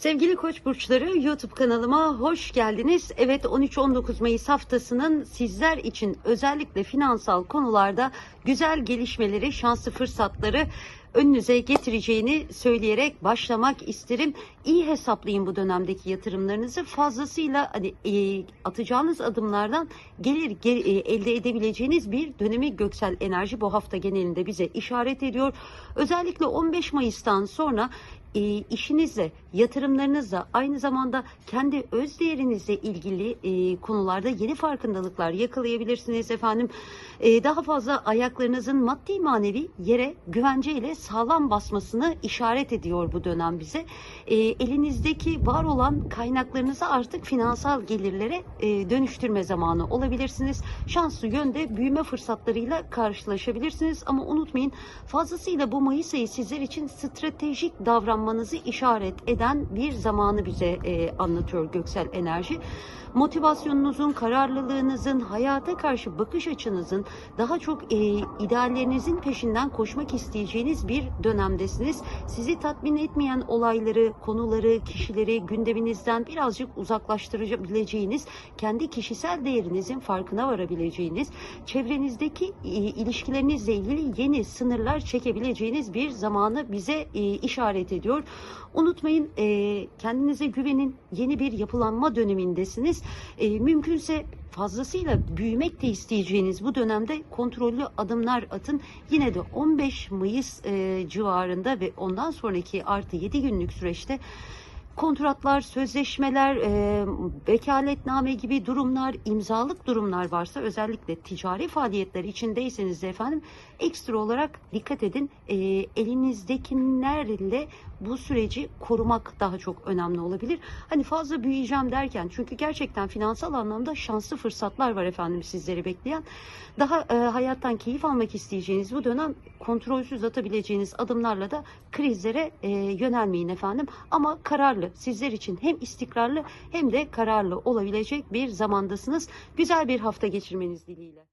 Sevgili Koç burçları YouTube kanalıma hoş geldiniz. Evet 13-19 Mayıs haftasının sizler için özellikle finansal konularda güzel gelişmeleri, şanslı fırsatları önünüze getireceğini söyleyerek başlamak isterim. İyi hesaplayın bu dönemdeki yatırımlarınızı. Fazlasıyla hani e, atacağınız adımlardan gelir ge- e, elde edebileceğiniz bir dönemi göksel enerji bu hafta genelinde bize işaret ediyor. Özellikle 15 Mayıs'tan sonra e, işinizle, yatırımlarınızla, aynı zamanda kendi öz değerinizle ilgili e, konularda yeni farkındalıklar yakalayabilirsiniz efendim. E, daha fazla ayaklarınızın maddi manevi yere güvenceyle sağlam basmasını işaret ediyor bu dönem bize. E, elinizdeki var olan kaynaklarınızı artık finansal gelirlere e, dönüştürme zamanı olabilirsiniz. Şanslı yönde büyüme fırsatlarıyla karşılaşabilirsiniz ama unutmayın fazlasıyla bu Mayıs ayı sizler için stratejik davranmanızı işaret eden bir zamanı bize e, anlatıyor göksel enerji. Motivasyonunuzun, kararlılığınızın, hayata karşı bakış açınızın daha çok e, ideallerinizin peşinden koşmak isteyeceğiniz bir dönemdesiniz. Sizi tatmin etmeyen olayları, konuları, kişileri gündeminizden birazcık uzaklaştırabileceğiniz, kendi kişisel değerinizin farkına varabileceğiniz, çevrenizdeki e, ilişkilerinizle ilgili yeni sınırlar çekebileceğiniz bir zamanı bize e, işaret ediyor. Unutmayın e, kendinize güvenin. Yeni bir yapılanma dönemindesiniz. E, mümkünse fazlasıyla büyümek de isteyeceğiniz bu dönemde kontrollü adımlar atın. Yine de 15 Mayıs e, civarında ve ondan sonraki artı 7 günlük süreçte kontratlar, sözleşmeler, e, vekaletname gibi durumlar, imzalık durumlar varsa özellikle ticari faaliyetler içindeyseniz de efendim ekstra olarak dikkat edin. E, elinizdekilerle bu süreci korumak daha çok önemli olabilir. Hani fazla büyüyeceğim derken çünkü gerçekten finansal anlamda şanslı fırsatlar var efendim sizleri bekleyen. Daha e, hayattan keyif almak isteyeceğiniz bu dönem kontrolsüz atabileceğiniz adımlarla da krizlere e, yönelmeyin efendim. Ama sizler için hem istikrarlı hem de kararlı olabilecek bir zamandasınız. Güzel bir hafta geçirmeniz dileğiyle.